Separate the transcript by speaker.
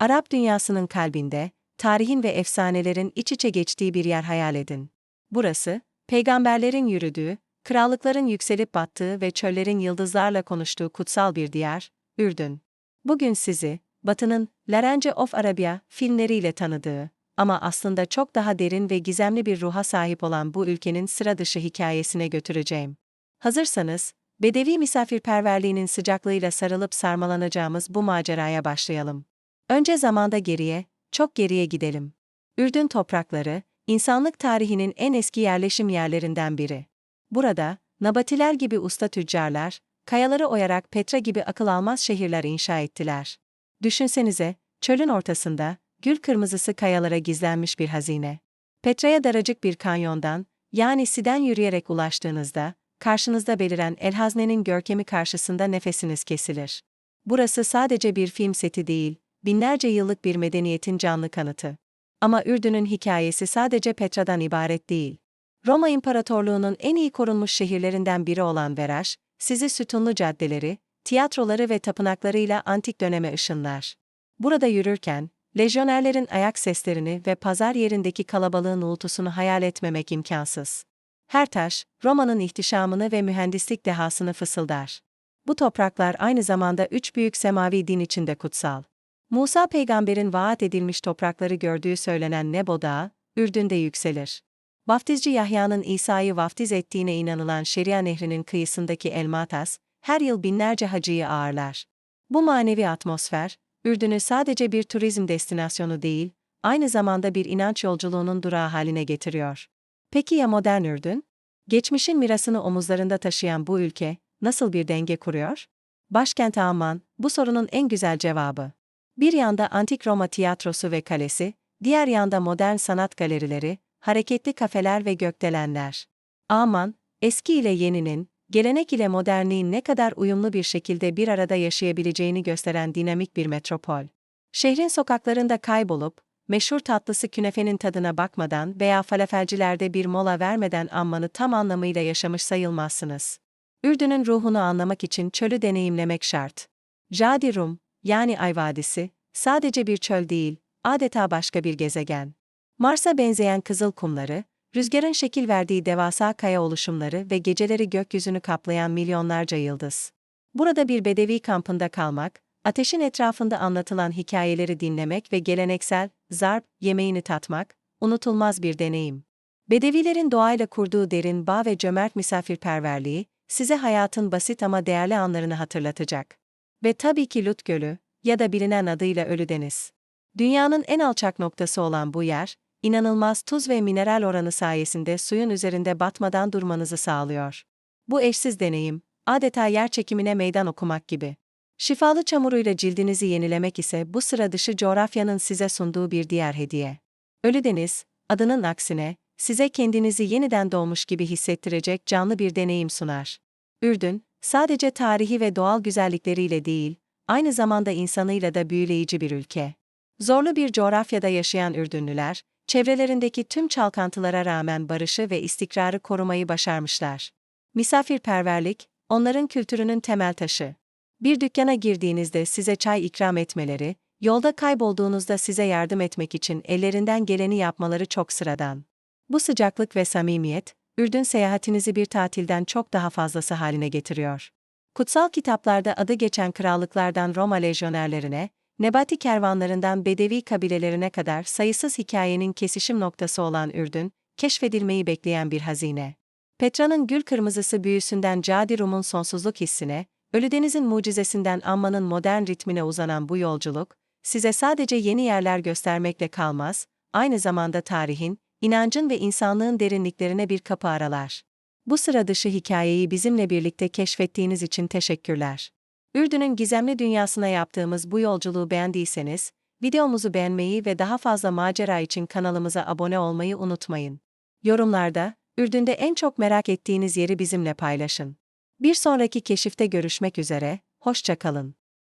Speaker 1: Arap dünyasının kalbinde, tarihin ve efsanelerin iç içe geçtiği bir yer hayal edin. Burası, peygamberlerin yürüdüğü, krallıkların yükselip battığı ve çöllerin yıldızlarla konuştuğu kutsal bir diyar, Ürdün. Bugün sizi, Batı'nın Larence of Arabia filmleriyle tanıdığı ama aslında çok daha derin ve gizemli bir ruha sahip olan bu ülkenin sıra dışı hikayesine götüreceğim. Hazırsanız, Bedevi misafirperverliğinin sıcaklığıyla sarılıp sarmalanacağımız bu maceraya başlayalım. Önce zamanda geriye, çok geriye gidelim. Ürdün toprakları, insanlık tarihinin en eski yerleşim yerlerinden biri. Burada, Nabatiler gibi usta tüccarlar, kayaları oyarak Petra gibi akıl almaz şehirler inşa ettiler. Düşünsenize, çölün ortasında, gül kırmızısı kayalara gizlenmiş bir hazine. Petra'ya daracık bir kanyondan, yani Siden yürüyerek ulaştığınızda, karşınızda beliren El Hazne'nin görkemi karşısında nefesiniz kesilir. Burası sadece bir film seti değil, binlerce yıllık bir medeniyetin canlı kanıtı. Ama Ürdün'ün hikayesi sadece Petra'dan ibaret değil. Roma İmparatorluğu'nun en iyi korunmuş şehirlerinden biri olan Veraş, sizi sütunlu caddeleri, tiyatroları ve tapınaklarıyla antik döneme ışınlar. Burada yürürken, lejyonerlerin ayak seslerini ve pazar yerindeki kalabalığın uğultusunu hayal etmemek imkansız. Her taş, Roma'nın ihtişamını ve mühendislik dehasını fısıldar. Bu topraklar aynı zamanda üç büyük semavi din içinde kutsal. Musa peygamberin vaat edilmiş toprakları gördüğü söylenen Nebo Dağı, Ürdün'de yükselir. Vaftizci Yahya'nın İsa'yı vaftiz ettiğine inanılan Şeria Nehri'nin kıyısındaki Elmatas, her yıl binlerce hacıyı ağırlar. Bu manevi atmosfer, Ürdün'ü sadece bir turizm destinasyonu değil, aynı zamanda bir inanç yolculuğunun durağı haline getiriyor. Peki ya modern Ürdün? Geçmişin mirasını omuzlarında taşıyan bu ülke, nasıl bir denge kuruyor? Başkent Amman, bu sorunun en güzel cevabı. Bir yanda antik Roma tiyatrosu ve kalesi, diğer yanda modern sanat galerileri, hareketli kafeler ve gökdelenler. Aman, eski ile yeninin, gelenek ile modernliğin ne kadar uyumlu bir şekilde bir arada yaşayabileceğini gösteren dinamik bir metropol. Şehrin sokaklarında kaybolup, meşhur tatlısı künefenin tadına bakmadan veya falafelcilerde bir mola vermeden Amman'ı tam anlamıyla yaşamış sayılmazsınız. Ürdün'ün ruhunu anlamak için çölü deneyimlemek şart. Jadi Rum, yani Ay Vadisi, sadece bir çöl değil, adeta başka bir gezegen. Mars'a benzeyen kızıl kumları, rüzgarın şekil verdiği devasa kaya oluşumları ve geceleri gökyüzünü kaplayan milyonlarca yıldız. Burada bir bedevi kampında kalmak, ateşin etrafında anlatılan hikayeleri dinlemek ve geleneksel, zarp, yemeğini tatmak, unutulmaz bir deneyim. Bedevilerin doğayla kurduğu derin bağ ve cömert misafirperverliği, size hayatın basit ama değerli anlarını hatırlatacak. Ve tabii ki Lut Gölü ya da bilinen adıyla Ölü Deniz. Dünyanın en alçak noktası olan bu yer, inanılmaz tuz ve mineral oranı sayesinde suyun üzerinde batmadan durmanızı sağlıyor. Bu eşsiz deneyim, adeta yer çekimine meydan okumak gibi. Şifalı çamuruyla cildinizi yenilemek ise bu sıra dışı coğrafyanın size sunduğu bir diğer hediye. Ölü Deniz, adının aksine, size kendinizi yeniden doğmuş gibi hissettirecek canlı bir deneyim sunar. Ürdün, sadece tarihi ve doğal güzellikleriyle değil, aynı zamanda insanıyla da büyüleyici bir ülke. Zorlu bir coğrafyada yaşayan Ürdünlüler, çevrelerindeki tüm çalkantılara rağmen barışı ve istikrarı korumayı başarmışlar. Misafirperverlik, onların kültürünün temel taşı. Bir dükkana girdiğinizde size çay ikram etmeleri, yolda kaybolduğunuzda size yardım etmek için ellerinden geleni yapmaları çok sıradan. Bu sıcaklık ve samimiyet, Ürdün seyahatinizi bir tatilden çok daha fazlası haline getiriyor. Kutsal kitaplarda adı geçen krallıklardan Roma lejyonerlerine, Nebati kervanlarından Bedevi kabilelerine kadar sayısız hikayenin kesişim noktası olan Ürdün, keşfedilmeyi bekleyen bir hazine. Petra'nın gül kırmızısı büyüsünden Cadi Rum'un sonsuzluk hissine, Ölüdeniz'in mucizesinden Amman'ın modern ritmine uzanan bu yolculuk, size sadece yeni yerler göstermekle kalmaz, aynı zamanda tarihin, inancın ve insanlığın derinliklerine bir kapı aralar. Bu sıra dışı hikayeyi bizimle birlikte keşfettiğiniz için teşekkürler. Ürdün'ün gizemli dünyasına yaptığımız bu yolculuğu beğendiyseniz, videomuzu beğenmeyi ve daha fazla macera için kanalımıza abone olmayı unutmayın. Yorumlarda, Ürdün'de en çok merak ettiğiniz yeri bizimle paylaşın. Bir sonraki keşifte görüşmek üzere, hoşça kalın.